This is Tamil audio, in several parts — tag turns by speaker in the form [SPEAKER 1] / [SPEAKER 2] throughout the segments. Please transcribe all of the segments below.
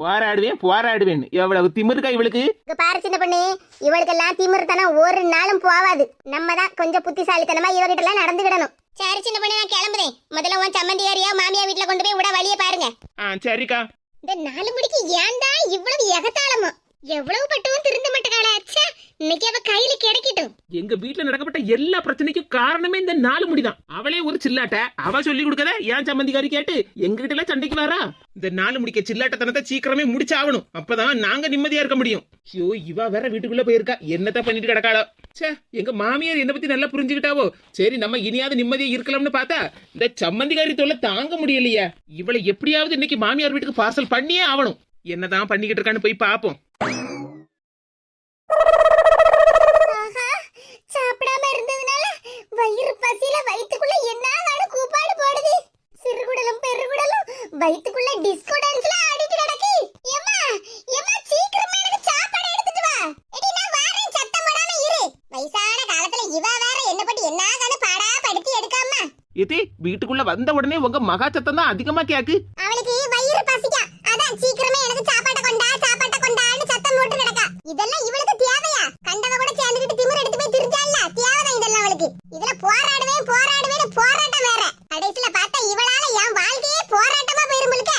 [SPEAKER 1] போராடுவேன் போராடுவேன். எவ்வளவு திமிருக்கா இவளுக்கு?
[SPEAKER 2] இங்க பாரு சின்ன பொண்ணு இவளுக்கெல்லாம் திமிர்த்தனம் ஒரு நாளும் போவாது. நம்ம தான் கொஞ்சம் புத்திசாலித்தனமா இவகிட்ட எல்லாம் நடந்துக்கிடணும். சரி சின்ன பொண்ணு நான் கிளம்புதேன் முதல்ல உன் சம்மந்தியாரியா மாமியா வீட்டுல கொண்டு போய் விட வழிய பாருங்க.
[SPEAKER 1] ஆ சரிக்கா.
[SPEAKER 2] இந்த நாலு மணிக்கு ஏன்டா இவ்வளவு எகத்தாளமோ? எவ்வளவு பட்டவும் திருந்த மாட்டேங்காளா ச்சே இன்னைக்கு அவ கையில கிடைக்கட்டும்.
[SPEAKER 1] எங்க வீட்ல நடக்கப்பட்ட எல்லா பிரச்சனைக்கும் காரணமே இந்த நாலு முடிதான். அவளே ஒரு சில்லாட்ட. அவ சொல்லி கொடுக்கத ஏன் சம்மந்திக்காரி கேட்டு எங்ககிட்ட எல்லாம் சண்டைக்கு வரா இந்த நாலு முடிக்க சில்லாட்டத்தனத்தை சீக்கிரமே முடிச்சாகணும். அப்பதான் நாங்க நிம்மதியா இருக்க முடியும். ஐயோ இவ வேற வீட்டுக்குள்ள போயிருக்கா. என்னத்த பண்ணிட்டு கிடக்காளோ? ச்சே எங்க மாமியார் என்ன பத்தி நல்லா புரிஞ்சுக்கிட்டாவோ? சரி நம்ம இனியாவது நிம்மதியா இருக்கலாம்னு பார்த்தா இந்த சம்மந்திக்காரி தொல்லை தாங்க முடியலையே. இவளை எப்படியாவது இன்னைக்கு மாமியார் வீட்டுக்கு பார்சல் பண்ணியே ஆகணும். என்னதான் பண்ணிக்கிட்டு இருக்கான்னு போய்
[SPEAKER 2] பார்ப்போம். சாப்பிடாம இருந்ததுனால வயிறு பசியில வயித்துக்குள்ள என்ன கூப்பாடு போடுது? சிறுகுடலும் பெருகுடலும் வயித்துக்குள்ள டிஸ்கோ டான்ஸ்ல ஆடிட்டு கிடக்கு. ஏம்மா ஏம்மா சீக்கிரமா எனக்கு சாப்பாடு எடுத்துட்டு வா. எடி நான் வாரேன் சத்தம் போடாம இரு. வயசான காலத்துல இவ வேற என்ன பத்தி என்ன கண பாடா படுத்தி எடுக்காம.
[SPEAKER 1] இது வீட்டுக்குள்ள வந்த உடனே உங்க மகா சத்தம் தான் அதிகமா கேக்கு
[SPEAKER 2] அவளுக்கு வயிறு பசிக்கா அதான் சீக்கிரமே எனக்கு சாப்பாட்டை கொண்டா சாப்பாட்டை கொண்டான்னு சத்தம் போட்டு கிடக்கா இதெல்லாம் இவளுக்கு தேவையா கண்டவ கூட சேர்ந்துக்கிட்டு திமிர் எடுத்து போய் திருச்சால தேவைதான் இதெல்லாம் அவளுக்கு இதுல போராடுவேன் போராடுவேன் போராட்டம் வேற கடைசியில பார்த்தா இவளால என் வாழ்க்கையே போராட்டமா போயிருமுழுக்க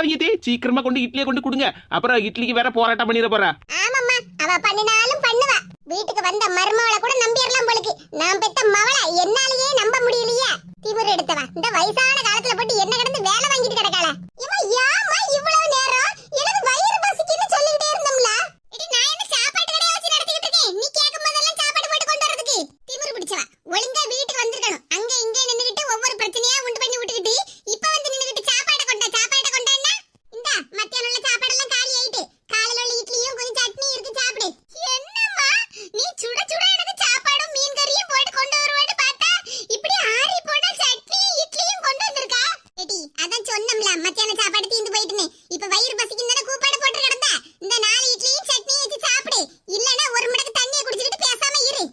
[SPEAKER 1] கவலைப்படாதீங்க தே சீக்கிரமா கொண்டு இட்லியை கொண்டு கொடுங்க. அப்புறம் இட்லிக்கு வேற போராட்டம் பண்ணிட போறா.
[SPEAKER 2] ஆமாம்மா அவ பண்ணினாலும் பண்ணுவா. வீட்டுக்கு வந்த மருமவளை கூட நம்பிடலாம் போலுக்கு. நான் பெத்த மவளை என்னாலேயே நம்ப முடியலையே திமிர் எடுத்தவா இந்த வயசான காலத்துல போட்டு என்ன கிடந்து வேலை வாங்கிட்டு கிடக்காள இவன் ஏம்மா இவ்வளவு நேரம் எனக்கு வயிறு பசிக்குன்னு சொல்லிக்கிட்டே இருந்தோம்ல இடி நான் என்ன சாப்பாட்டு கடையை வச்சு நடத்திக்கிட்டு இருக்கேன் நீ கேட்கும் போதெல்லாம் சாப்பாடு போட்டு கொண்டு வரதுக்கு திமிரு பிடிச்சவா ஒழுங்கா வீட்டுக்கு வந்திருக்கணும் அங்க இங்க நின்னுகிட்டு ஒவ்வொரு பிரச்சனையா உண்டு பண்ணி விட்டுக்கிட்டு இப்ப வந்து நின்னுகிட்டு சாப்பாடு கொண்டா சாப்பாடு கொண்டான்னா இந்த மத்தியானம் உள்ள சாப்பாடெல்லாம் காலி ஆயிட்டு காலையில உள்ள இட்லியும் கொஞ்சம் சட்னி இருக்கு சாப்பிடு என்னம்மா நீ சுட சுட எனக்கு சாப்பாடும் மீன் கறியும் போட்டு கொண்டு வருவான்னு பார்த்தா இப்படி ஆறி போன சட்னி இட்லியும் கொண்டு வந்திருக்கா எடி அதான் சொன்னோம்ல மத்தியானம் சாப்பாடு தீந்து போயிட்டுன்னு இப்ப வயிறு பசிக்கும் தானே கூப்பாடு போட்டு கிடந்தா இந்த நாலு இட்லியும் சட்னியும் வச்சு சாப்பிடு இல்லனா ஒரு மடக்கு தண்ணியை குடிச்சிட்டு பேசாம இரு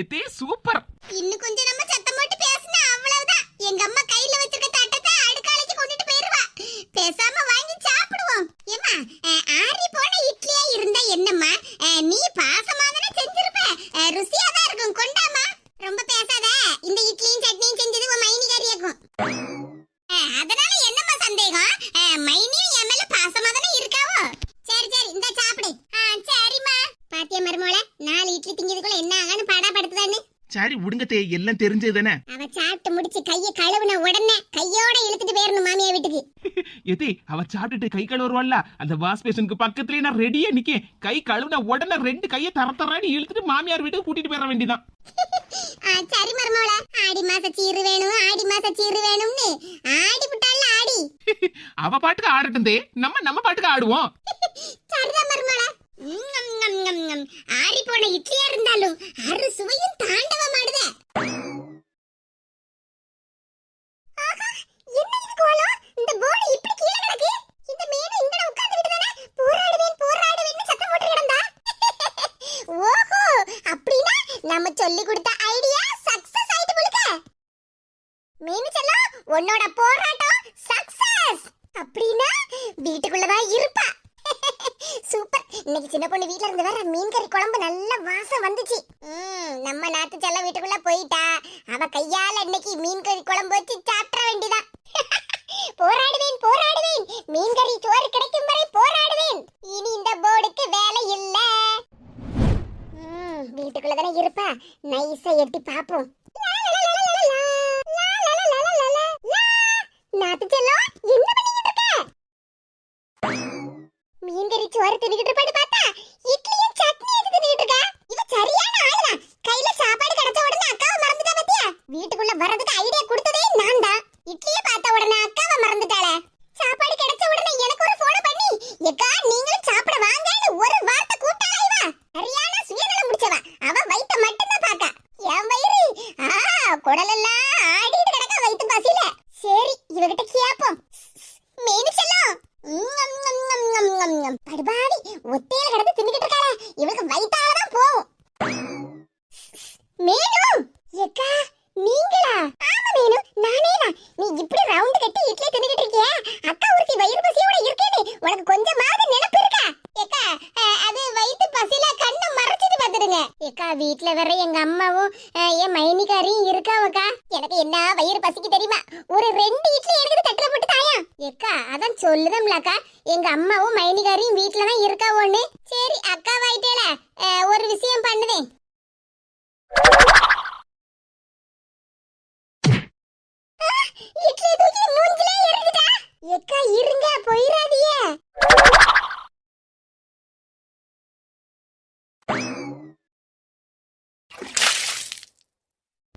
[SPEAKER 1] எத்தே சூப்பர்
[SPEAKER 2] இன்னும் கொஞ்சம் நம்ம சத்தம் போட்டு பேசினா அவ்வளவுதான் எங்க அம்மா கையில வச்சிருக்க தட்டத்தை அடுக்காலைக்கு கொண்டுட்டு போயிருவா பேசாம வாங்கி சாப்பிடுவோம் ஏமா ஆறி போன இட்லியா இருந்தா என்னம்மா அஹ், நீ பாசமா தானே செஞ்சிருப்ப அஹ், ருசியா தான் இருக்கும் கொண்டாமா ரொம்ப பேசாத இந்த இட்லியும் சட்னியும் செஞ்சது உன் மைனிகாரியாக்கும் அஹ், அதனால என்னம்மா சந்தேகம் அஹ், மைனியும் என் மேல பாசமா தானே இருக்காவோ சரி சரி இந்த சாப்பிடு ஆ சரிம்மா பாத்தியா மருமோள நாலு இட்லி திங்கிறதுக்குள்ள என்ன ஆகான்னு பாடா படுத்துதான்னு
[SPEAKER 1] சரி விடுங்க தே எல்லாம் தெரிஞ்சது தானே
[SPEAKER 2] அவ சாப்பிட்டு முடிச்சு கைய கழுவுன உடனே கையோட இழுத்துட்டு போயிடணும் மாமியா வீட்டுக்கு.
[SPEAKER 1] எதே அவ சாப்பிட்டுட்டு கை கழுவுறவல்ல அந்த வாஷ் பேஷனுக்கு பக்கத்துலயே நான் ரெடியா நிக்கேன். கை கழுவுன உடனே ரெண்டு கையை தர தரான்னு இழுத்துட்டு மாமியார் வீட்டுக்கு கூட்டிட்டு போயிட வேண்டியதான்
[SPEAKER 2] சரி மருமோள ஆடி மாச சீரு வேணும் ஆடி மாச சீரு வேணும்னு. ஆடி விட்டால ஆடி.
[SPEAKER 1] அவ பாட்டுக்கு ஆடட்டும் நம்ம நம்ம பாட்டுக்கு ஆடுவோம்.
[SPEAKER 2] சரிதான் மருமோள ஆடி போன இட்லியா இருந்தாலும் அறு சுவையும் தாண்டவம் ஆடுதே ஆஹா, என்ன இது கோலம்? இந்த போர்டு இப்படி கீழே கிடக்கு? இந்த மீன் இங்கன உட்கார்ந்துகிட்டு தானே போராடுவேன், போராடுவேன்னு சத்தம் போட்டு கிடந்தா? ஓஹோ, அப்படின்னா நம்ம சொல்லி கொடுத்த ஐடியா சக்சஸ் ஆயிட்டு போலுக்க மீனு செல்லம் உன்னோட போராட்டம் சக்சஸ் அப்படின்னா வீட்டுக்குள்ளதான் இருப்பா சூப்பர். இன்னைக்கு சின்ன பொண்ணு வீட்ல இருந்து வேற மீன் கறி குழம்பு நல்ல வாசம் வந்துச்சு. ம், நம்ம நாத்து செல்ல வீட்டுக்குள்ள போயிட்டா. அவ கையால இன்னைக்கு மீன் கறி குழம்பு வச்சு சாப்பிட வேண்டியதா. போராடுவேன் போராடுவேன். மீன் கறி சோறு கிடைக்கும் வரை போராடுவேன். இனி இந்த போர்டுக்கு வேலை இல்ல. வீட்டுக்குள்ள தானே இருப்பா. நைஸா எட்டி பாப்போம் நாத்து செல்லம் என்ன பண்ணிக்கிட்டு இருக்க மீன் கறி சோறு தின்னுகிட்டு இருப்பான்னு பார்த்தா இட்லியும் சட்னி எடுத்து தின்னுகிட்டு இருக்கா இவ சரியான ஆளுடா கையில சாப்பாடு கிடைச்ச உடனே அக்காவை மறந்துட்டா பாத்தியா வீட்டுக்குள்ள வர்றதுக்கு ஐடியா கொடுத்ததே நான் தான் இட்லியை பார்த்த உடனே அக்காவை மறந்துட்டாளே சாப்பாடு கிடைச்ச உடனே எனக்கு ஒரு போன் பண்ணி எக்கா நீங்களும் சாப்பிட வாங்கன்னு ஒரு வார்த்தை கூப்பிட்டாளா இவ சரியான சுயநலம் முடிச்சவ அவ வயித்த மட்டும் தான் பாக்கா என் வயிறு ஆ குடலெல்லாம் ஆடிட்டு கிடக்க வயித்து பசியில சரி இவகிட்ட கேப்போம் மீனு செல்லம் படுபாடி ஒத்தையில கிடந்து தின்னுகிட்டு இருக்காளா இவளுக்கு வயித்தாலதான் போகும் மீனு எக்கா நீங்களா ஆமா மீனு நானே தான் நீ இப்படி ரவுண்ட் கட்டி இட்லி தின்னுகிட்டு இருக்கியா அக்கா ஒருத்தி வயிறு பசியோட இருக்கேன்னு என்ன வயிறு பசிக்கு தெரியுமா ஒரு ரெண்டு இட்லி எனக்கு தட்டுல போட்டு தாயா ஏக்கா அதான் சொல்லுதம்லக்கா எங்க அம்மாவும் மைனிகாரியும் வீட்ல தான் இருக்கா ஒண்ணு சரி அக்கா வாயிட்டேல ஒரு விஷயம் பண்ணுதேன் இட்லி தூக்கி மூஞ்சிலே எறிஞ்சிட்டா ஏக்கா இருங்க போயிராதீங்க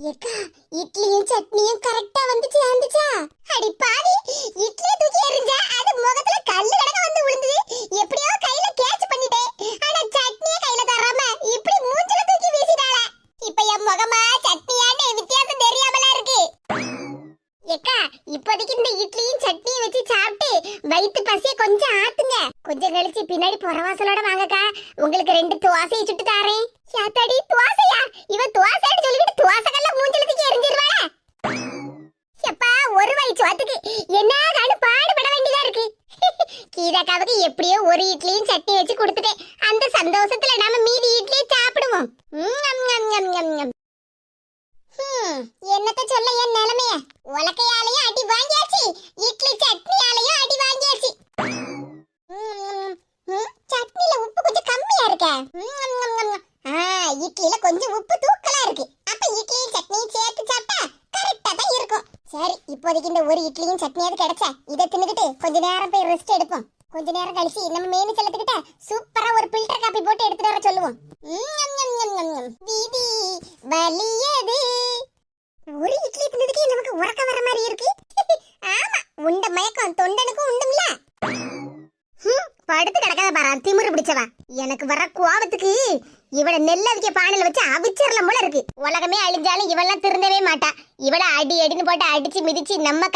[SPEAKER 2] ஏக்கா இட்லியும் சட்னியும் கரெக்டா வந்து சேர்ந்துச்சா அடி பாவி இட்லி தூக்கி எறிஞ்சா அது முகத்துல கல்லு கடக்க வந்து விழுந்தது. எப்படியோ கையில கேட்ச் பண்ணிட்டேன். ஆனா சட்னிய கையில தராம இப்படி மூஞ்சில தூக்கி வீசிட்டாளே. இப்ப என் முகமா சட்னியான்னு வித்தியாசம் தெரியாமல இருக்கு. ஏக்கா இப்போதைக்கு இந்த இட்லியும் சட்னியும் வச்சு சாப்பிட்டு வயிற்று பசிய கொஞ்சம் ஆத்துங்க. கொஞ்சம் கழிச்சு பின்னாடி புறவாசலோட வாங்கக்கா. உங்களுக்கு ரெண்டு துவாசையை சுட்டு தாரேன். யாத்தாடி துவாசையா? இவ துவாசைன்னு ஒரு வழி சோத்துக்கு என்ன பாடுபட வேண்டியதா இருக்கு? கீதாக்காவுக்கு எப்படியோ ஒரு இட்லியும் சட்னி வச்சு கொடுத்துட்டேன். அந்த சந்தோஷத்துல நாம மீதி இட்லியை சாப்பிடுவோம். ஹம், என்னத்த சொல்ல என் நிலைமைய? உலக்கையாலையும் அடி வாங்கியாச்சு இட்லி சட்னியாலையும் அடி வாங்கியாச்சு ம், ம், சட்னில உப்பு கொஞ்சம் கம்மியா இருக்க ம், ஞம், ஞம், ஞம், ஞம். ஆ, இட்லில கொஞ்சம் உப்பு தூக்கலா இருக்கு அப்ப இட்லியும் சட்னியும் சேர்த்து சாப்பிட்டா கரெக்டா தான் இருக்கும் சரி இப்போதைக்கு இந்த ஒரு இட்லியும் சட்னியாவது கிடைச்சா இதை தின்னுக்கிட்டு கொஞ்ச நேரம் போய் ரெஸ்ட் எடுப்போம். கொஞ்ச நேரம் கழிச்சு நம்ம மேனு செல்லத்துக்கிட்ட சூப்பரா ஒரு பில்டர் காப்பி போட்டு எடுத்துட்டு வர சொல்லுவோம் ம், ஞம், ஞம், ஞம், ஞம், ஞம். வீதி வலியது ஒரு இட்லி தின்னதுக்கே நமக்கு உறக்க வர மாதிரி இருக்கு ஆமா உண்ட மயக்கம் தொண்டனுக்கும் உண்டும்ல ஹம், படுத்து கிடக்காத பாரா திமிரு பிடிச்சவா எனக்கு வர கோவத்துக்கு இவள நெல்ல அவிக்க பானையில வச்சு அவிச்சிரலாம் போல இருக்கு உலகமே அழிஞ்சாலும் இவெல்லாம் திருந்தவே மாட்டா இவள அடி அடின்னு போட்டு அடிச்சு மிதிச்சு நம்ம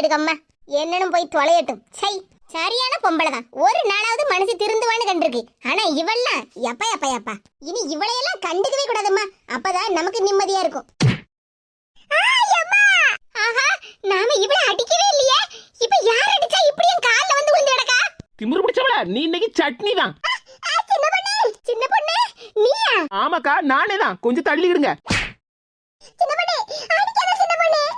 [SPEAKER 2] எடுக்கம்மா என்னன்னு போய் தொலையட்டும். சை சரியான பொம்பளை தான் ஒரு நாளாவது மனசு திருந்துவான்னு கண்டிருக்கு. ஆனா இவள்லாம் எப்பா எப்பா எப்பா. இனி இவளையெல்லாம் கண்டுக்கவே கூடாதும்மா. அப்பதான் நமக்கு நிம்மதியா இருக்கும். ஆஹா நாம இவள அடிக்கவே இல்லையே. இப்ப யார் அடிச்சா இப்படி என் கால்ல வந்து விழுந்து கிடக்கா?
[SPEAKER 1] திமிரு பிடிச்சவள? நீ இன்னைக்கு சட்னி தான்
[SPEAKER 2] சின்ன பொண்ணு சின்ன பொண்ணு நீயா?
[SPEAKER 1] ஆமாக்கா நானே தான் கொஞ்சம் தள்ளிக்கிடுங்க
[SPEAKER 2] சின்ன பொண்ணு அடிக்காத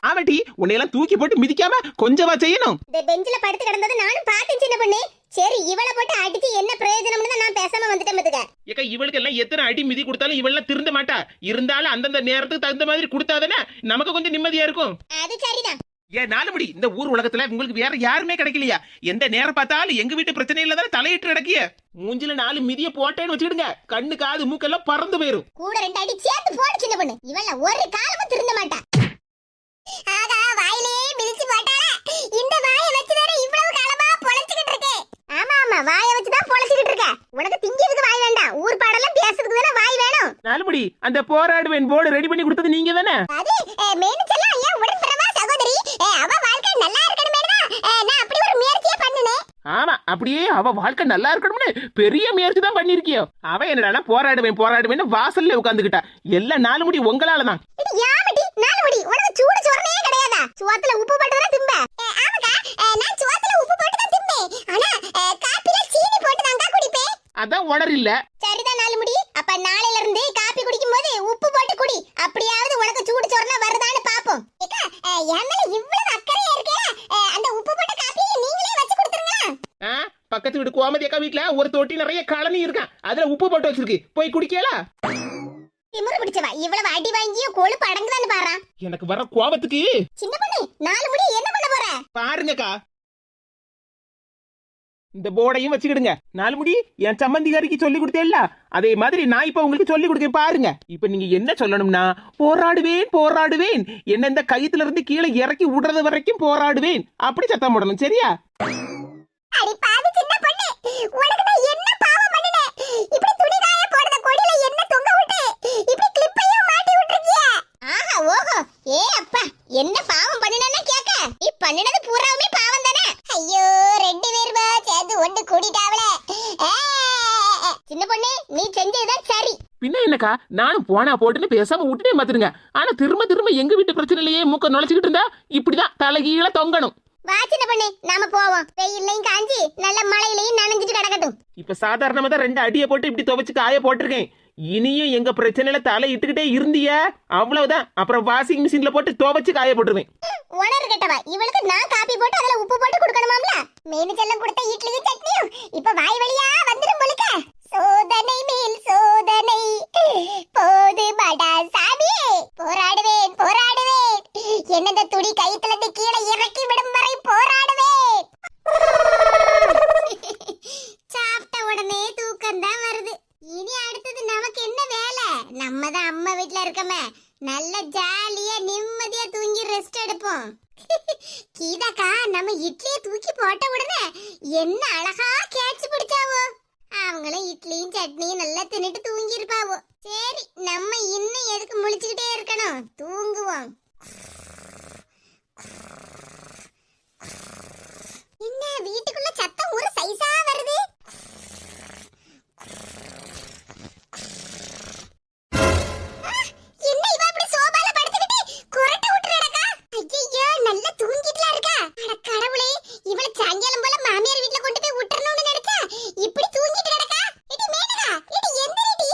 [SPEAKER 1] ஆமாட்டி உன்னையெல்லாம் தூக்கி போட்டு மிதிக்காம கொஞ்சமா செய்யணும்.
[SPEAKER 2] இந்த பெஞ்சில படுத்து கிடந்தது நானும் பார்த்தேன் சின்ன பொண்ணு. சரி இவள போட்டு அடிச்சு என்ன பிரயோஜனம்னு தான் நான் பேசாம வந்துட்டேன் பாத்துக்க.
[SPEAKER 1] ஏக்கா இவளுக்கு எல்லாம் எத்தனை அடி மிதி கொடுத்தாலும் இவளெல்லாம் திருந்த மாட்டா. இருந்தாலும் அந்தந்த நேரத்துக்கு தகுந்த மாதிரி கொடுத்தாதானே நமக்கு கொஞ்சம் நிம்மதியா இருக்கும்.
[SPEAKER 2] அது சரிதான்.
[SPEAKER 1] ஏன் நாலு முடி இந்த ஊர் உலகத்துல உங்களுக்கு வேற யாருமே கிடைக்கலையா? எந்த நேரம் பார்த்தாலும் எங்க வீட்டு பிரச்சனையில தானே தலையிட்டு கிடக்கிய? மூஞ்சில நாலு மிதிய போட்டேன்னு வச்சுக்கிடுங்க. கண்ணு காது மூக்கெல்லாம் பறந்து போயிரும்.
[SPEAKER 2] கூட ரெண்டு அடி சேர்த்து போடு சின்ன பொண்ணு. இவள ஒரு காலமும் திருந்த மாட்டா. ஆகா வாயிலே மிதிச்சு போட்டாளா? இந்த வாயை வச்சு தானே இவ்வளவு காலமா பொழைச்சுக்கிட்டு இருக்கே? ஆமா ஆமா வாயை வச்சு தான் பொழைச்சுக்கிட்டு இருக்க. உனக்கு திங்கிறதுக்கு வாய் வேண்டாம்? ஊர் பாடெல்லாம் பேசுறதுக்கு தானே வாய் வேணும்.
[SPEAKER 1] நாலு முடி அந்த போராடுவேன் போர்டு ரெடி பண்ணி கொடுத்தது நீங்க தானே?
[SPEAKER 2] அது மேனிச்செல்லாம் ஐயா உடன்பிறவா சகோதரி. அவ வாழ்க்கை நல்லா இருக்கணுமே நான் அப்படி ஒரு முயற்சியே பண்ணினேன்.
[SPEAKER 1] ஆமா அப்படியே அவ வாழ்க்கை நல்லா இருக்கணும்னு பெரிய முயற்சி தான் பண்ணிருக்கியோ. அவ என்னடா போராடுவேன் போராடுவேன்னு வாசல்ல உட்காந்துக்கிட்டா எல்லா நாலு முடி உங்களால தான்
[SPEAKER 2] நாலு மணி உனக்கு சூடு சோறனே கிடையாதா? சோத்துல உப்பு போட்டு தான் திம்ப. ஆமாக்கா நான் சோத்துல உப்பு போட்டு தான் திம்பேன் ஆனா காப்பில சீனி போட்டு தான்க்கா குடிப்பேன்.
[SPEAKER 1] அதான் உணர் இல்ல
[SPEAKER 2] சரிதான் நாலு முடி. அப்ப நாளையில இருந்து காப்பி குடிக்கும் போது உப்பு போட்டு குடி அப்படியாவது உனக்கு சூடு சோறுனா வருதான்னு பாப்போம் ஏக்கா என் மேல இவ்வளவு அக்கறையா இருக்கே அந்த உப்பு போட்ட காப்பியை நீங்களே வச்சு கொடுத்துருங்க
[SPEAKER 1] ஆ, பக்கத்து வீடு. கோமதி அக்கா வீட்டுல ஒரு தொட்டி நிறைய கழனி இருக்கான் அதுல உப்பு போட்டு வச்சிருக்கு. போய் குடிக்கலா
[SPEAKER 2] திமுரு பிடிச்சவா இவ்வளவு அடி வாங்கியும் கொழுப்பு அடங்குதான்னு பாறா
[SPEAKER 1] எனக்கு வர கோபத்துக்கு.
[SPEAKER 2] சின்ன பொண்ணு நாலு முடி என்ன பண்ண போற?
[SPEAKER 1] பாருங்கக்கா. இந்த போர்டையும் வச்சுக்கிடுங்க. நாலு முடி என் சம்மந்திகாரிக்கு சொல்லி கொடுத்தேல்ல. அதே மாதிரி நான் இப்ப உங்களுக்கு சொல்லி கொடுக்க பாருங்க. இப்ப நீங்க என்ன சொல்லணும்னா போராடுவேன் போராடுவேன். என்ன இந்த கயித்துல இருந்து கீழே இறக்கி விடுறது வரைக்கும் போராடுவேன். அப்படி சத்தம் போடணும். சரியா?
[SPEAKER 2] அடி பாவி உனக்கு நான் என்ன பாவம் பண்ணினேன் இப்படி துணி காய போடுற கொடியில என்ன தொங்க விட்டு? இப்படி கிளிப்பையும் மாட்டி விட்டுருக்கிய? ஆஹா ஓஹோ. ஏ அப்பா என்ன பாவம் பண்ணினேன்னு கேக்க. நீ பண்ணினது பூராவுமே பாவம் தானே? ஐயோ ரெண்டு பேருமா சேர்ந்து ஒண்ணு கூடிட்டாவளே சின்ன பொண்ணு நீ செஞ்சதுதான் சரி.
[SPEAKER 1] பின்ன என்னக்கா? நானும் போனா போட்டுன்னு பேசாம விட்டுட்டே மாத்துருங்க. ஆனா திரும்ப திரும்ப எங்க வீட்டு பிரச்சனையிலேயே மூக்க நுழைச்சுக்கிட்டு இருந்தா இப்படிதான் தலைகீழ தொங்கணும்.
[SPEAKER 2] வா சின்ன பொண்ணு நாம போவோம். வெயில்லையும் காஞ்சி நல்ல மழையிலையும் நனைஞ்சிட்டு கிடக்கட்டும்.
[SPEAKER 1] இப்ப சாதாரணமா தான் ரெண்டு அடியை போட்டு இப்படி துவைச்சு காய போட்டிருக்கேன். இனியும் எங்க பிரச்சனையில தலை இட்டுக்கிட்டே இருந்தியா அவ்வளவுதான். அப்புறம் வாஷிங் மிஷின்ல போட்டு துவைச்சு காய போட்டுருவேன்.
[SPEAKER 2] உணர் கட்டவா? இவளுக்கு நான் காப்பி போட்டு அதுல உப்பு போட்டு கொடுக்கணுமாம்ல? மீனு செல்லம் கொடுத்த இட்லியும் சட்னியும் இப்ப வாய் வழியா வந்துடும் போலுக்க. சோதனை மேல் சோதனை. போது படா சாமியே. போராடுவேன் போராடுவேன். என்னந்த துணி கைத்துல இருந்து கீழே இறக்கி விடும் வரை போராடுவேன். சாப்பிட்ட உடனே தூக்கம் தான் வருது. இனி அடுத்தது நமக்கு என்ன வேலை? நம்ம தான் அம்மா வீட்ல இருக்கமே. நல்ல ஜாலியா நிம்மதியா தூங்கி ரெஸ்ட் எடுப்போம். கீதாக்கா நம்ம இட்லியை தூக்கி போட்ட உடனே என்ன அழகா கேட்ச் பிடிச்சாவோ அவங்களும் இட்லியும் சட்னியும் நல்லா தின்னுட்டு தூங்கி இருப்பாவோ சரி நம்ம இன்னும் எதுக்கு முழிச்சுக்கிட்டே இருக்கணும் தூங்குவோம் என்ன வீட்டுக்குள்ள சத்தம் ஒரு சைஸா வருது ஆ, என்ன இவ இப்படி சோபால படுத்துக்கிட்டு குரட்டை விட்டு நடக்கா ஐயோ நல்லா தூங்கிட்டுல இருக்கா அட கடவுளே இவள சாயங்காலம் போல மாமியார் வீட்ல கொண்டு போய் விட்டுறணும்னு நினைச்சா இப்படி தூங்கிட்டு கிடக்கா இடி மேனகா இடி எந்திரிடி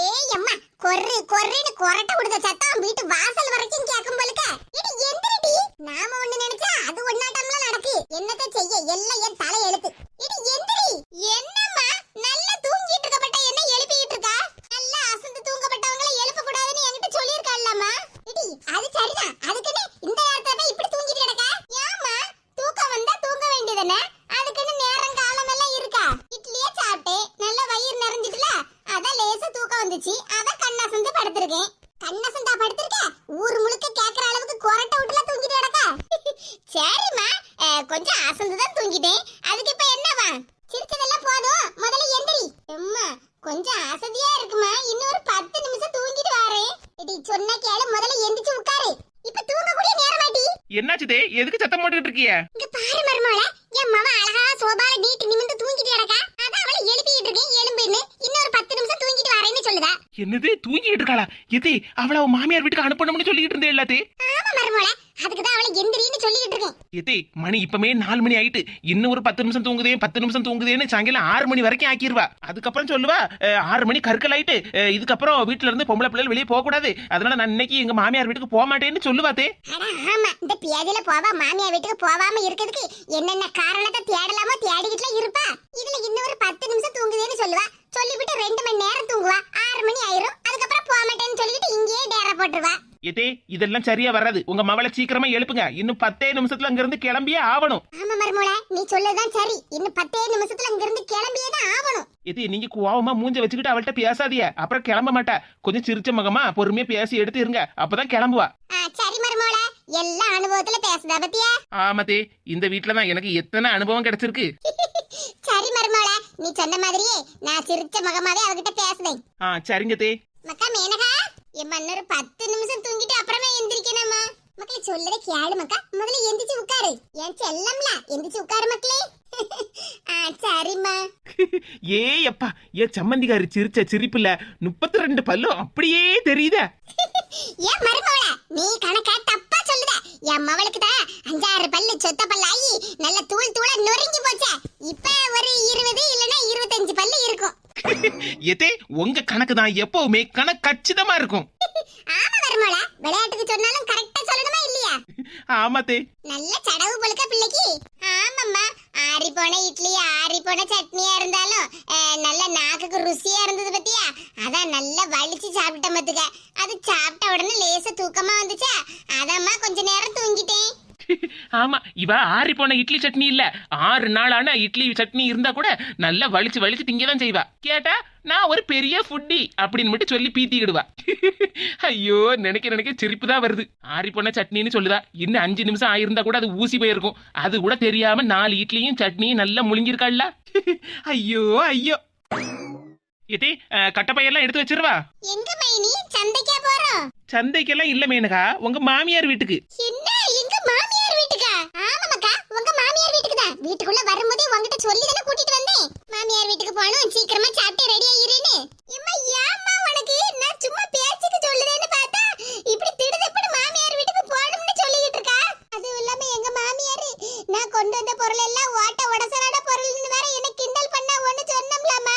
[SPEAKER 2] ஏய் அம்மா கொர்ரு கொர்ருன்னு கொரட்டை விடுத சத்தம் வீட்டு வாசல் வரைக்கும் கேட்கும் போலுக்க இடி எந்திரிடி நாம ஒண்ணு நினைச்சா அது ஒன்னாட்டம்ல நடக்கு என்னத்த செய்ய எல்லாம் என் தலை எழுத்து இடி எந்திரி என்னம்மா நல்லா தூங்கிட்டு இருக்கப்பட்ட என்ன எழுப்பிட்டு இருக்கா நல்லா அசந்து தூங்கப்பட்டவங்களை எழுப்ப கூடாதுன்னு என்கிட்ட சொல்லியிருக்காள்லம்மா இடி அது சரிதான் அதுக்குன்னு இந்த நேரத்துல போய் இப்படி தூங்கிட்டு கிடக்கா ஏம்மா தூக்கம் வந்தா தூங்க வேண்டியதுதானே அதுக்குன்னு நேரம் காலம் எல்லாம் இருக்கா இட்லியே சாப்பிட்டேன் நல்ல வயிறு நிறைஞ்சிட்டுல அதான் லேசா தூக்கம் வந்துச்சு அதான் கண்ணாசந்து படுத்திருக்கேன் கண்ணாசந்தா படுத்திருக்க ஊர் முழுக்க கேக்குற அளவுக்கு கொரட்டை விட்டுல தூங்கிட்டு கிடக்கா சரிம்மா அஹ், கொஞ்சம் அசந்து தான் தூங்கிட்டேன் அதுக்கு இப்ப என்னவா சிரிச்சதெல்லாம் போதும் முதல்ல எந்திரி அம்மா கொஞ்சம் அசதியா இருக்குமா? இன்னொரு பத்து நிமிஷம் தூங்கிட்டு வரேன் இடி சொன்ன கேளு முதல்ல எந்திரிச்சு உட்காரு. இப்ப தூங்க கூடிய நேரமாட்டி
[SPEAKER 1] என்னாச்சு தே எதுக்கு சத்தம் போட்டுக்கிட்டு இருக்கிய?
[SPEAKER 2] இங்க பாரு மருமகள என் மவ அழகா சோபால நீட்டு நிமிந்து தூங்கிட்டு கிடக்கா. அதான் அவளை எழுப்பிட்டு இருக்கேன் எலும்புன்னு. இன்னொரு பத்து நிமிஷம் தூங்கிட்டு வரேன்னு சொல்லுதா.
[SPEAKER 1] என்னது? தூங்கிட்டு இருக்காளா? எதே அவள அவ மாமியார் வீட்டுக்கு அனுப்பணும்னு சொல்லிட்டு இருந்தே எல்லாத்தே.
[SPEAKER 2] ஆமா மருமகள அதுக்கு தான் அவளை எந்திரின்னு சொல்லிட்டு இருக்கேன்.
[SPEAKER 1] எதே மணி இப்பமே நாலு மணி ஆயிட்டு. இன்னும் ஒரு பத்து நிமிஷம் தூங்குதே பத்து நிமிஷம் தூங்குதேன்னு சாயங்காலம் ஆறு மணி வரைக்கும் ஆக்கிடுவா அதுக்கப்புறம் சொல்லுவா அஹ், ஆறு மணி கற்கள் ஆயிட்டு. அஹ், இதுக்கப்புறம் வீட்டுல இருந்து பொம்பளை பிள்ளைகள் வெளியே போக கூடாது. அதனால நான் இன்னைக்கு எங்க மாமியார் வீட்டுக்கு போக மாட்டேன்னு சொல்லுவாத்தே
[SPEAKER 2] அட ஆமா இந்த பியாதில போவா மாமியா வீட்டுக்கு போவாம இருக்கிறதுக்கு என்னென்ன காரணத்தை தேடலாமோ தேடிக்கிட்டுல இருப்பா. இதுல இன்னொரு பத்து நிமிஷம் தூங்குதேன்னு சொல்லுவா. சொல்லிவிட்டு ரெண்டு மணி நேரம் தூங்குவா. ஆறு மணி ஆயிரும் அதுக்கப்புறம் போக மாட்டேன்னு சொல்லிட்டு இங்கேயே டேரா போட்டுருவா.
[SPEAKER 1] எதே இதெல்லாம் சரியா வராது. உங்க மவளை சீக்கிரமா எழுப்புங்க. இன்னும் பத்தே நிமிஷத்துல அங்க இருந்து கிளம்பியே ஆகணும்.
[SPEAKER 2] ஆமா மருமோள நீ சொல்லதான் சரி. இன்னும் பத்தே நிமிஷத்துல அங்க இருந்து கிளம்பியே தான் ஆகணும்.
[SPEAKER 1] எது நீங்க கோவமா மூஞ்ச வச்சுக்கிட்டு அவள்கிட்ட பேசாதீங்க. அப்புறம் கிளம்ப மாட்டா. கொஞ்சம் சிரிச்ச முகமா பொறுமையா பேசி எடுத்து இருங்க. அப்பதான் கிளம்புவா.
[SPEAKER 2] சரி மருமோள. எல்லா அனுபவத்துல பேசுதா பத்தியா?
[SPEAKER 1] ஆமாத்தே இந்த வீட்டுல தான் எனக்கு எத்தனை அனுபவம் கிடைச்சிருக்கு.
[SPEAKER 2] சரி மருமோள நீ சொன்ன மாதிரியே நான் சிரிச்ச முகமாவே அவகிட்ட பேசுதேன்.
[SPEAKER 1] ஆ சரிங்க தே.
[SPEAKER 2] மக்கா மேனகா என் இன்னொரு பத்து நிமிஷம் தூங்கிட்டு அப்புறமா எந்திரிக்கணுமா? மக்களே சொல்லத கேளு மக்கா. முதல்ல எந்திரிச்சு உட்காரு. என் செல்லம்ல எந்திரிச்சு உட்காரு மக்களே. ஆ சரிம்மா.
[SPEAKER 1] ஏ அப்பா ஏன் சம்மந்திகாரி சிரிச்ச சிரிப்புல முப்பத்தி ரெண்டு பல்லும் அப்படியே தெரியுதா?
[SPEAKER 2] ஏன் மருமவள நீ கணக்கா தப்பா சொல்லுத. என் மவளுக்கு தான் அஞ்சாறு பல்லு சொத்த பல்லாயி
[SPEAKER 1] எதே உங்க கணக்கு தான் எப்பவுமே கணக்கு கச்சிதமா இருக்கும்.
[SPEAKER 2] ஆமா மருமவள விளையாட்டுக்கு சொன்னாலும் கரெக்டா சொல்லணுமா இல்லையா?
[SPEAKER 1] ஆமாத்தே
[SPEAKER 2] நல்ல சடவு பொழுக்க பிள்ளைக்கு. ஆமாம்மா. ஆறி போன இட்லி ஆறி போன சட்னியா இருந்தாலும் நல்ல நாக்குக்கு ருசியா இருந்தது பத்தியா? அதான் நல்லா வலிச்சு சாப்பிட்ட மத்துக்க. அது சாப்பிட்ட உடனே லேசா தூக்கமா வந்துச்சா? அதாம்மா கொஞ்ச நேரம் தூங்கிட்டேன்.
[SPEAKER 1] ஆமா இவ ஆறி போன இட்லி சட்னி இல்ல. ஆறு நாளான இட்லி சட்னி இருந்தா கூட நல்லா வலிச்சு வலிச்சு திங்க தான் செய்வா. கேட்டா நான் ஒரு பெரிய ஃபுட்டி அப்படின்னு மட்டும் சொல்லி பீத்திக்கிடுவா. ஐயோ நினைக்க நினைக்க சிரிப்பு தான் வருது. ஆறி போன சட்னின்னு சொல்லுதா. இன்னும் அஞ்சு நிமிஷம் ஆயிருந்தா கூட அது ஊசி போயிருக்கும். அது கூட தெரியாம நாலு இட்லியும் சட்னியும் நல்லா முழுங்கிருக்காள்ல ஐயோ ஐயோ. எதே கட்டப்பையெல்லாம் எடுத்து வச்சிருவா.
[SPEAKER 2] எங்க மைனி? சந்தைக்கா போறோம்.
[SPEAKER 1] சந்தைக்கெல்லாம் இல்ல மேனகா. உங்க மாமியார் வீட்டுக்கு.
[SPEAKER 2] என்ன எங்க மாமியார் வீட்டுக்கா ஆமாமாக்கா உங்க மாமியார் வீட்டுக்குள்ள வரும்போதே உங்ககிட்ட சொல்லி தானே கூட்டிட்டு வந்தேன்? மாமியார் வீட்டுக்கு போனோம் சீக்கிரமா சாப்பிட்டு ரெடியா இருன்னு இம்மா ஏம்மா உனக்கு? நான் சும்மா பேச்சுக்கு சொல்லுதேன்னு பார்த்தா நான் கொண்டு வந்த பொருள் எல்லாம் ஓட்ட உடசலான பொருள் வேற என்ன கிண்டல் பண்ண ஒண்ணு சொன்னோம்லாமா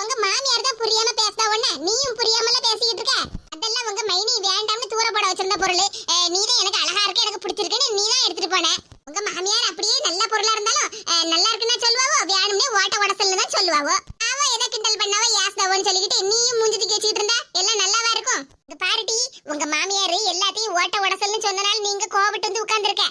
[SPEAKER 2] உங்க மாமியார் தான் புரியாம பேசினா ஒண்ணு நீயும் புரியாமல பேசிட்டு இருக்க? அதெல்லாம் உங்க மைனி வேண்டாம்னு தூர போட வச்சிருந்த பொருள். நீதான் எனக்கு அழகா இருக்க எனக்கு பிடிச்சிருக்குன்னு நீ தான் எடுத்துட்டு போன. உங்க மாமியார் அப்படியே நல்ல பொருளா இருந்தாலும் நல்லா இருக்குன்னா சொல்லுவாவோ? வேணும்னே ஓட்ட உடசல்னு தான் சொல்லுவாவோ? அவ என்ன கிண்டல் பண்ணாவோ யாஸ்தாவோன்னு சொல்லிக்கிட்டு நீயும் மூஞ்சி தூக்கி வச்சுக்கிட்டு இருந்தா? எல்லாம் நல்லாவா இருக்கும்? இந்த பாருடி உங்க மாமியார் எல்லாத்தையும் ஓட்ட உடசல்னு சொன்னனால நீங்க கோபப்பட்டு வந்து உட்கார்ந்துருக்க.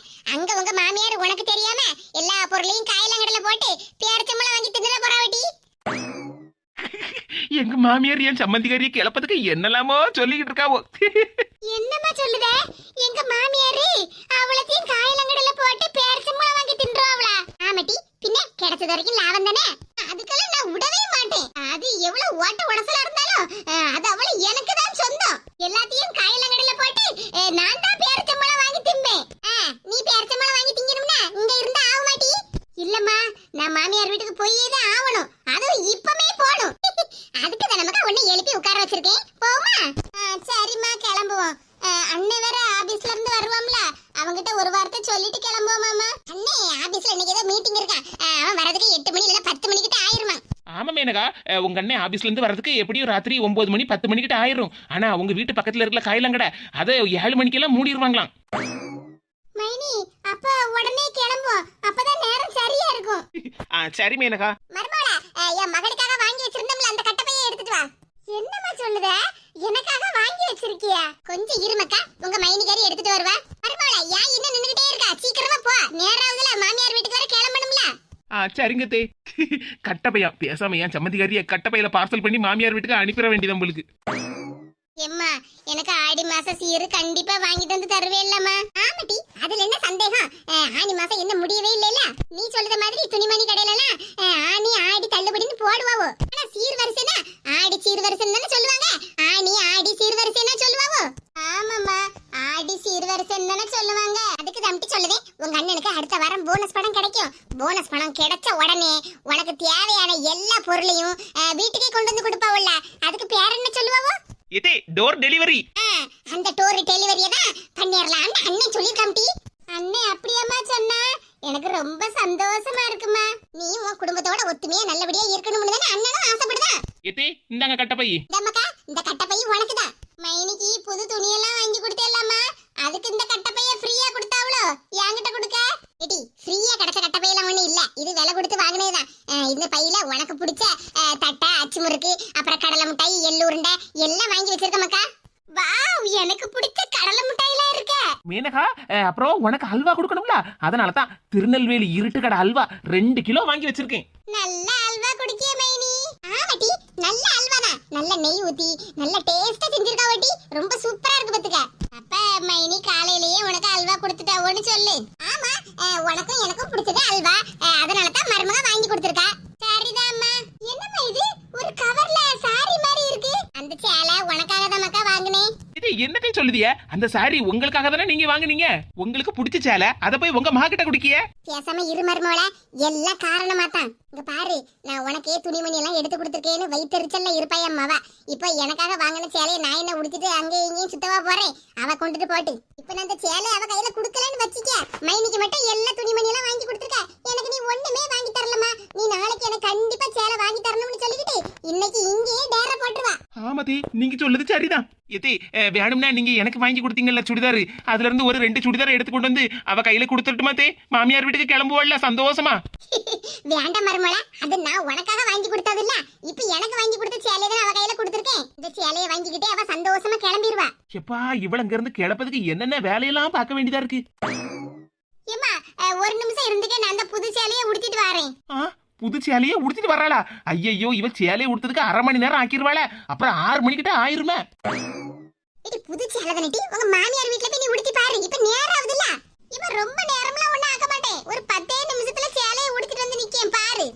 [SPEAKER 2] மாமியார்
[SPEAKER 1] என் சம்மந்திக்காரியை கிளப்பதுக்கு என்னெல்லாமோ சொல்லிக்கிட்டு இருக்காவோ.
[SPEAKER 2] என்னமா சொல்லுத? எங்க மாமியாரு அவளத்தையும் காயலங்கடல போட்டு பேரச்சம்பளம் வாங்கி தின்றாவளா ஆமாட்டி பின்ன கிடைச்சது வரைக்கும் லாபம் தானே? அதுக்கெல்லாம் நான் விடவே மாட்டேன். அது எவ்வளவு ஓட்ட உடசலா இருந்தாலும் அத அவள எனக்கு தான் சொந்தம் எல்லாத்தையும் காயலங்கடல போட்டு அஹ், நான் தான் பேரச்சம்பளம் வாங்கி திம்பேன் அஹ், நீ பேரச்சம்பளம் வாங்கி திங்கணும்னா இங்க இருந்தா ஆக மாட்டி இல்லம்மா நான் மாமியார் வீட்டுக்கு போயே தான் ஆகணும் அதுவும் இப்பமே போகணும் அதுக்கு தான் நமக்கு உன்னை எழுப்பி உட்கார வச்சிருக்கேன். போமா சரிம்மா கிளம்புவோம். அண்ணன் வேற ஆபீஸ்ல இருந்து வருவாம்ல. அவங்கிட்ட ஒரு வார்த்தை சொல்லிட்டு கிளம்புவோம் மாமா அண்ணே ஆபீஸ்ல இன்னைக்கு ஏதோ மீட்டிங் இருக்கா. அஹ், அவன் வரதுக்கு எட்டு மணி இல்ல பத்து மணிக்கிட்ட ஆயிருமா
[SPEAKER 1] ஆமா மேனகா. உங்க அண்ணன் ஆபீஸ்ல இருந்து வரதுக்கு எப்படியும் ராத்திரி ஒன்பது மணி பத்து மணிக்கிட்ட ஆயிரும். ஆனா உங்க வீட்டு பக்கத்துல இருக்கிற காயலங்கடை அதை ஏழு மணிக்கெல்லாம் மூடிடுவாங்களாம்
[SPEAKER 2] மைனி அப்ப உடனே கிளம்புவோம். அப்பதான் நேரம் சரியா இருக்கும்.
[SPEAKER 1] சரி மேனகா.
[SPEAKER 2] மருமகளா என் மகனுக்காக வாங்கி வச்சிருந்தோம்ல அந்த எடுத்துட்டு வா. என்னம்மா சொல்லுத? எனக்காக வாங்கி வச்சிருக்கியா? கொஞ்சம் இருமக்கா உங்க மைனிகாரி எடுத்துட்டு வருவா. மருமகளா ஏன் இன்னும் நின்னுகிட்டே இருக்கா? சீக்கிரமா போ. நேராவதுல மாமியார் வீட்டுக்கு வர கிளம்பணும்ல.
[SPEAKER 1] ஆ சரிங்க தே. கட்டப்பையா பேசாம ஏன் சம்மந்திக்காரிய கட்டப்பையில பார்சல் பண்ணி மாமியார் வீட்டுக்கு அனுப்பிட வேண்டியது உங்களுக்கு.
[SPEAKER 2] எம்மா எனக்கு ஆடி மாச சீரு கண்டிப்பா வாங்கிட்டு வந்து தருவே இல்லம்மா. ஆமாட்டி அதுல என்ன சந்தேகம்? ஆனி மாசம் என்ன முடியவே இல்லைல நீ சொல்லுத மாதிரி துணிமணி கடையில எல்லாம் ஆனி ஆடி தள்ளுபடின்னு போடுவாவோ. ஆனா சீர் வரிசைனா ஆடி சீர் வரிசைன்னு தானே சொல்லுவாங்க ஆனி ஆடி சீர் வரிசைன்னா சொல்லுவாவோ ஆமாம்மா ஆடி சீர் வரிசைன்னு தானே சொல்லுவாங்க அதுக்கு தம்பி சொல்லுதே உங்க அண்ணனுக்கு அடுத்த வாரம் போனஸ் பணம் கிடைக்கும் போனஸ் பணம் கிடைச்ச உடனே உனக்கு தேவையான எல்லா பொருளையும் வீட்டுக்கே கொண்டு வந்து கொடுப்பாவுல்ல. அதுக்கு பேர் என்ன சொல்லுவாவோ?
[SPEAKER 1] இதே டோர் டெலிவரி
[SPEAKER 2] ஆ, அந்த டோர் டெலிவரியை தான் பண்ணிடலாம்னு அண்ணன் சொல்லியிருக்காம்டி அண்ணன் அப்படியாம்மா சொன்னா எனக்கு ரொம்ப சந்தோஷமா இருக்குமா நீ உன் குடும்பத்தோட ஒத்துமையா நல்லபடியா இருக்கணும்னு தானே அண்ணனும் ஆசைப்படுதான்
[SPEAKER 1] எத்தே இந்தாங்க கட்டப்பை
[SPEAKER 2] இந்தம்மக்கா இந்த கட்டப்பை உனக்குதான் மைனிக்கு புது துணியெல்லாம் வாங்கி கொடுத்தேலாமா அதுக்கு இந்த கட்டப்பைய ஃப்ரீயா கொடுத்தாவளோ என்கிட்ட கொடுக்க ஏடி ஃப்ரீயா கிடைச்ச கட்டப்பையெல்லாம் ஒண்ணு இல்ல இது விலை கொடுத்து வாங்கினதுதான் அஹ், இந்த பையில உனக்கு பிடிச்ச அஹ், தட்டை அச்சு முறுக்கு அப்புறம் கடலை மிட்டாய் எள்ளு உருண்டை எல்லாம் வாங்கி வச்சிருக்கமக்கா வாவ் எனக்கு பிடிச்ச கடலை மிட்டாய்லாம் இருக்க
[SPEAKER 1] மேனகா அஹ், அப்புறம் உனக்கு அல்வா கொடுக்கணும்ல? அதனால தான் திருநெல்வேலி இருட்டு கடை அல்வா ரெண்டு கிலோ வாங்கி வச்சிருக்கேன்.
[SPEAKER 2] நல்ல அல்வா குடிக்கே மைனி. ஆமாட்டி நல்ல அல்வா தான். நல்ல நெய் ஊத்தி நல்ல டேஸ்டா செஞ்சிருக்கா வட்டி. ரொம்ப சூப்பரா இருக்கு பாத்துக்க. அப்ப மைனி காலையிலேயே உனக்கு அல்வா கொடுத்துட்டாவோன்னு சொல்லு. ஆமா அஹ், உனக்கும் எனக்கும் பிடிச்சது அல்வா. அதனால தான் மருமக வாங்கி கொடுத்துருக்கா. சரிதாம்மா. என்னம்மா இது? ஒரு கவர்ல சாரி மாதிரி இருக்கு. அந்த சேலை உனக்காக தான் மக்கா வாங்கினேன்.
[SPEAKER 1] இது என்னத்தையும் சொல்லுதிய? அந்த சாரி உங்களுக்காக தானே நீங்க வாங்குனீங்க? உங்களுக்கு பிடிச்ச சேலை அதை போய் உங்க மகா கிட்ட குடிக்கிய?
[SPEAKER 2] பேசாம இரு மருமவள எல்லாம் காரணமா தான் இங்க பாரு நான் உனக்கே துணிமணி எல்லாம் எடுத்து கொடுத்துருக்கேன்னு வயிற்றுச்சல்ல இருப்பாய் அம்மாவ. இப்போ எனக்காக வாங்கின சேலையை நான் என்ன உடுத்திட்டு அங்கே இங்கேயும் சுத்தவா போறேன்? அவ கொண்டுட்டு போட்டு. இப்போ நான் அந்த சேலை அவ கையில குடுக்கலன்னு வச்சுக்க. மைனிக்கு மட்டும் எல்லா துணிமணி எல்லாம் வாங்கி கொடுத்துருக்க. எனக்கு நீ ஒண்ணுமே வாங்கி தரலமா நீ நாளைக்கு எனக்கு கண்டிப்பா சேலை வாங்கி தரணும்னு சொல்லிக்கிட்டு இன்னைக்கு இங்கேயே டேர போட்டுருவா.
[SPEAKER 1] ஆமாதி நீங்க சொல்லுது சரிதான். அஹ், வேணும்னா நீங்க எனக்கு வாங்கி கொடுத்தீங்கல்ல சுடிதார். அதுல இருந்து ஒரு ரெண்டு சுடிதார் எடுத்து கொண்டு வந்து அவ கையில கொடுத்துட்டுமா தே? மாமியார் வீட்டுக்கு கிளம்புவாள்ல சந்தோஷமா?
[SPEAKER 2] வேண்டாம் மருமல அது நான் உனக்காக வாங்கி கொடுத்தது இல்ல இப்போ எனக்கு வாங்கி கொடுத்த சேலையை தான் அவ கையில கொடுத்துருக்கேன். இந்த சேலையை வாங்கிக்கிட்டே அவ சந்தோஷமா கிளம்பிடுவா
[SPEAKER 1] எப்பா இவள இங்க இருந்து கிளப்பதுக்கு என்னென்ன வேலையெல்லாம் பார்க்க வேண்டியதா இருக்கு?
[SPEAKER 2] அஹ், ஒரு நிமிஷம் இருந்துக்க நான் அந்த புது சேலையை உடுத்திட்டு வரேன்.
[SPEAKER 1] புது சேலையே உடுத்திட்டு வராளா? ஐயையோ இவ சேலையை உடுத்ததுக்கு அரை மணி நேரம் ஆக்கிருவாள. அப்புறம் ஆறு மணிக்கிட்ட ஆயிருமே.
[SPEAKER 2] இது புது சேலை தானடி உங்க மாமியார் வீட்ல போய் நீ உடுத்தி பாரு. இப்ப நேரம் ஆகுதுல்ல. இப்ப ரொம்ப நேரம்லாம் ஒண்ணும் ஆக்க மாட்டேன். ஒரு பத்தே நிமிஷத்துல சேலையை உடுத்திட்டு வந்து நிக்கேன் பாரு.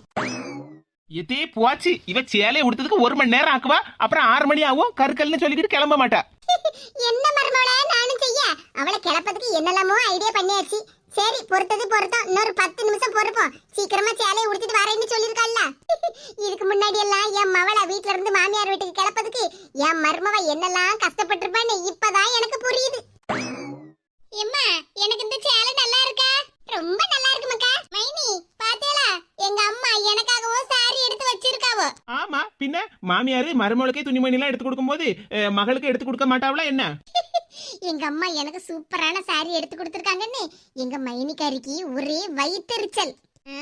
[SPEAKER 1] எதே போச்சு. இவ சேலையை உடுத்ததுக்கு ஒரு மணி நேரம் ஆக்குவா? அப்புறம் ஆறு மணி ஆகும். கருக்கல்னு சொல்லிக்கிட்டு கிளம்ப மாட்டா.
[SPEAKER 2] என்ன மருமகள நானும் செய்ய? அவளை கிளப்பதுக்கு என்னெல்லாமோ ஐடியா பண்ணியாச்சு. சரி பொறுத்தது பொறுத்தோம் இன்னொரு பத்து நிமிஷம் பொறுப்போம். சீக்கிரமா சேலையை உடுத்திட்டு வரேன்னு சொல்லிருக்கல்ல இதுக்கு முன்னாடி எல்லாம் என் மவளை வீட்ல இருந்து மாமியார் வீட்டுக்கு கிளப்பதுக்கு என் மருமவ என்னெல்லாம் கஷ்டப்பட்டிருப்பான்னு இப்பதான் எனக்கு புரியுது. எம்மா எனக்கு இந்த சேலை நல்லா இருக்கா? ரொம்ப நல்லா இருக்கு மக்கா மைனி பாத்தேலா எங்க அம்மா எனக்காகவும் சாரி எடுத்து வச்சிருக்காவோ?
[SPEAKER 1] ஆமா பின்ன மாமியாரு மருமகளுக்கே துணிமணி எல்லாம் எடுத்து கொடுக்கும் போது மகளுக்கு எடுத்து கொடுக்க மாட்டாவளா என்ன?
[SPEAKER 2] எங்க அம்மா எனக்கு சூப்பரான saree எடுத்து கொடுத்துருக்காங்கன்னு எங்க மைனிக்காரிக்கு ஒரே வயித்தெரிச்சல். ஆ,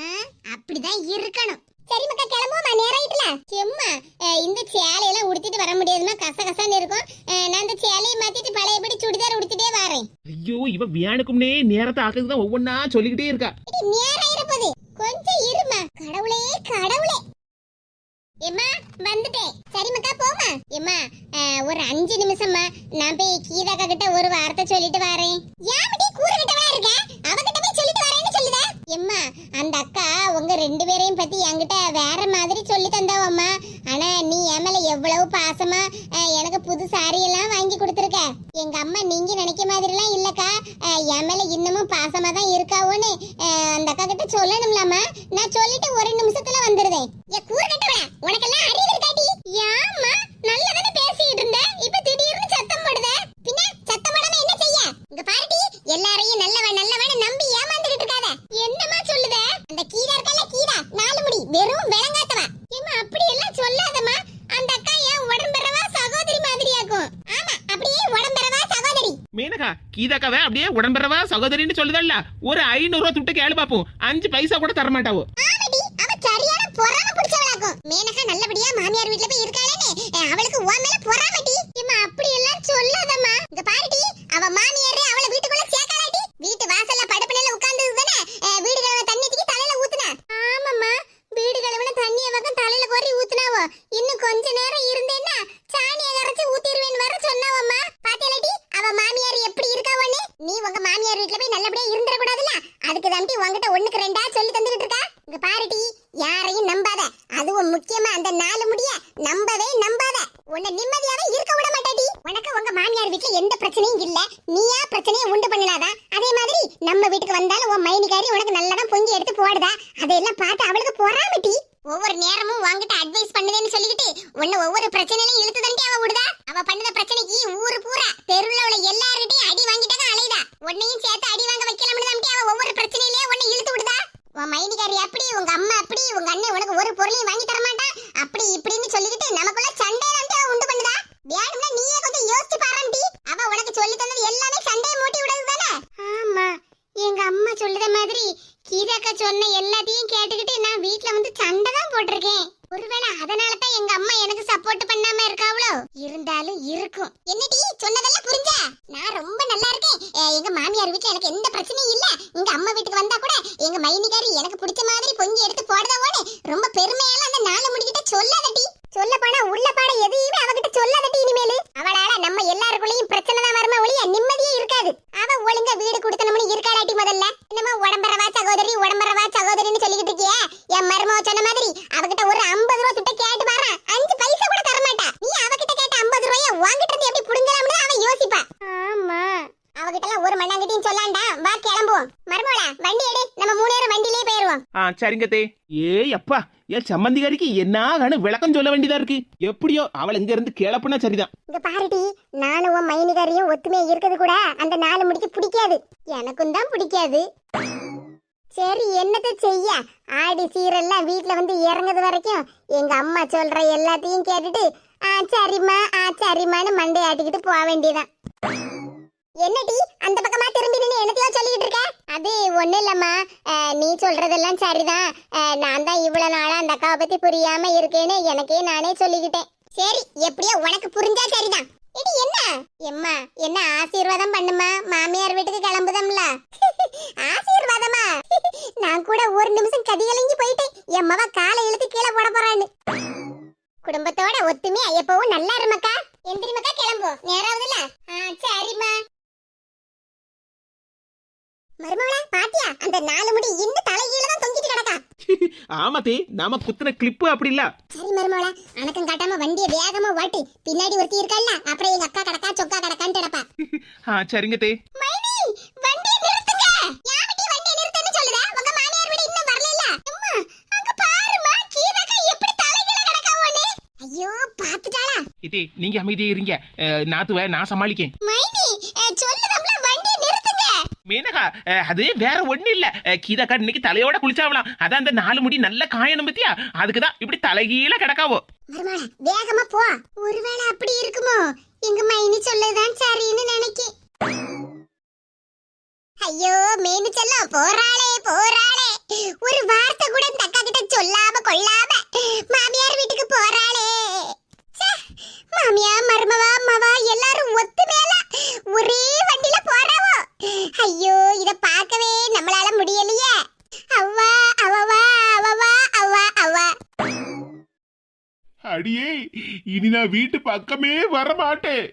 [SPEAKER 2] அப்படிதான் இருக்கணும். சரி மக்கா கிளம்புவோமா? நேரம் ஆயிட்டுல? செம்மா அஹ், இந்த சேலையெல்லாம் உடுத்திட்டு வர முடியாதுமா கச கசன்னு இருக்கும் நான் இந்த சேலையை மாத்திட்டு பழையபடி சுடிதார் உடுத்திட்டே வரேன்.
[SPEAKER 1] ஐயோ இவ வியானுக்கும்னே நேரத்தை ஆக்குதுதான் ஒவ்வொன்னா சொல்லிக்கிட்டே இருக்கா.
[SPEAKER 2] நேரம் இருப்பது கொஞ்சம் இருமா. கடவுளே கடவுளே. எம்மா வந்துட்டேன். சரிமக்கா போமா எம்மா ஒரு அஞ்சு நிமிஷம்மா. நான் போய் கீதாக்கா கிட்ட ஒரு வார்த்தை சொல்லிட்டு வரேன். ஏன் கூறுகிட்டவா இருக்க? அவகிட்ட போய் சொல்லிட்டு வரேன்னு சொல்லுதா? எம்மா அந்த அக்கா உங்க ரெண்டு பேரையும் பத்தி என்கிட்ட வேற மாதிரி சொல்லி தந்தாவம்மா. ஆனா நீ என் மேல எவ்வளவு பாசமா எனக்கு புது சாரி எல்லாம் வாங்கி கொடுத்துருக்க. எங்க அம்மா நீங்க நினைக்க மாதிரிலாம் இல்லக்கா. என் மேல இன்னமும் பாசமா தான் இருக்காவோன்னு அந்த அக்கா கிட்ட சொல்லணும்லாமா நான் சொல்லிட்டு ஒரு நிமிஷத்துல வந்துருதேன். உனக்கெல்லாம் அறிவு இருக்காடி யாம்மா நல்லதானே பேசிட்டு இருந்த? இப்ப திடீர்னு சத்தம் போடுத? பின்ன சத்தம் போடாம என்ன செய்ய? இங்க பாருடி எல்லாரையும் நல்லவன் நல்லவன் நம்பி ஏமாந்துட்டு இருக்காத. என்னமா சொல்லுத? அந்த கீதா இருக்கல கீதா நாலு முடி வெறும் விளங்காத்தவ ஏமா அப்படி எல்லாம் சொல்லாதமா அந்த அக்கா ஏன் உடம்பெறவா சகோதரி மாதிரியாக்கும் ஆமா அப்படியே உடம்பெறவா சகோதரி.
[SPEAKER 1] மீனகா கீதாக்காவே அப்படியே உடம்பெறவா சகோதரின்னு சொல்லுதல்ல. ஒரு ஐநூறு ரூபா துட்டு கேளு பாப்போம். அஞ்சு பைசா கூட தர மாட்டாவோ
[SPEAKER 2] வண்டி எடு. நம்ம மூணு பேரும் வண்டியிலே போயிருவோம்.
[SPEAKER 1] ஆ சரிங்க தே. ஏய் அப்பா. என் சம்மந்திகாரிக்கு என்ன கணு விளக்கம் சொல்ல வேண்டியதா இருக்கு. எப்படியோ அவள் இங்க இருந்து கிளப்புனா சரிதான்.
[SPEAKER 2] இங்க பாருடி நானும் உன் மைனிகாரியும் ஒத்துமையா இருக்கிறது கூட அந்த நாலு முடிக்கு பிடிக்காது. எனக்கும் தான் பிடிக்காது. சரி என்னத்த செய்ய? ஆடி சீரெல்லாம் வீட்ல வந்து இறங்குது வரைக்கும் எங்க அம்மா சொல்ற எல்லாத்தையும் கேட்டுட்டு ஆ சரிம்மா ஆ சரிம்மான்னு மண்டை ஆட்டிக்கிட்டு போக வேண்டியதான் என்னடி அந்த பக்கமா திரும்பி நின்னு என்னத்தையோ சொல்லிட்டு இருக்க? அது ஒண்ணு இல்லம்மா. அஹ், நீ சொல்றதெல்லாம் சரிதான். நான் தான் இவ்வளவு நாளா அந்த அக்காவை பத்தி புரியாம இருக்கேன்னு எனக்கே நானே சொல்லிக்கிட்டேன். சரி எப்படியோ உனக்கு புரிஞ்சா சரிதான். இது என்ன? எம்மா என்ன ஆசீர்வாதம் பண்ணுமா
[SPEAKER 1] தே நாம குத்துன கிளிப்பு அப்படி இல்ல.
[SPEAKER 2] சரி மருமவளா அணக்கம் காட்டாம வண்டியை வேகமா ஓட்டு பின்னாடி ஒருத்தி இருக்கல்ல அப்புறம் எங்க அக்கா கடக்கா சொக்கா கடக்கான்னு கிடப்பா.
[SPEAKER 1] ஆ சரிங்க தே.
[SPEAKER 2] மைனி வண்டியை நிறுத்துங்க. யாமிட்டி வண்டியை நிறுத்துன்னு சொல்லுதா? உங்க மாமியார் வீடு இன்னும் வரல அம்மா அங்க பாருமா கீழக்கா எப்படி தலைகீழ கிடக்காவோன்னு ஐயோ பாத்துட்டாளா
[SPEAKER 1] இதே நீங்க அமைதியே இருங்க. நாத்துவ நான் சமாளிக்கேன்.
[SPEAKER 2] மைனி
[SPEAKER 1] மீனகா அஹ், அது வேற ஒண்ணு இல்ல. அஹ், கீதாக்கா இன்னைக்கு தலையோட குளிச்சாவலாம். அதான் அந்த நாலு முடி நல்ல காயணும் பத்தியா? அதுக்குதான் இப்படி தலைகீழ கிடக்காவோ.
[SPEAKER 2] வேகமா போ. ஒருவேளை அப்படி இருக்குமோ? எங்க மைனி சொல்லதான் சரின்னு நினைக்கேன் ஐயோ மேனு செல்லம் போறாளே போறாளே. ஒரு வார்த்தை கூட இந்த அக்கா கிட்ட சொல்லாம கொள்ளாம மாமியார் வீட்டுக்கு போறாளே. மாமியா மருமவா மவா எல்லாரும் ஒத்து மேல ஒரே வண்டியில ஐயோ இத பார்க்கவே நம்மளால முடியலையே. அவ்வா அவவா அவவா. அவா அவா
[SPEAKER 3] அடியே இனி நான் வீட்டு பக்கமே வர மாட்டேன்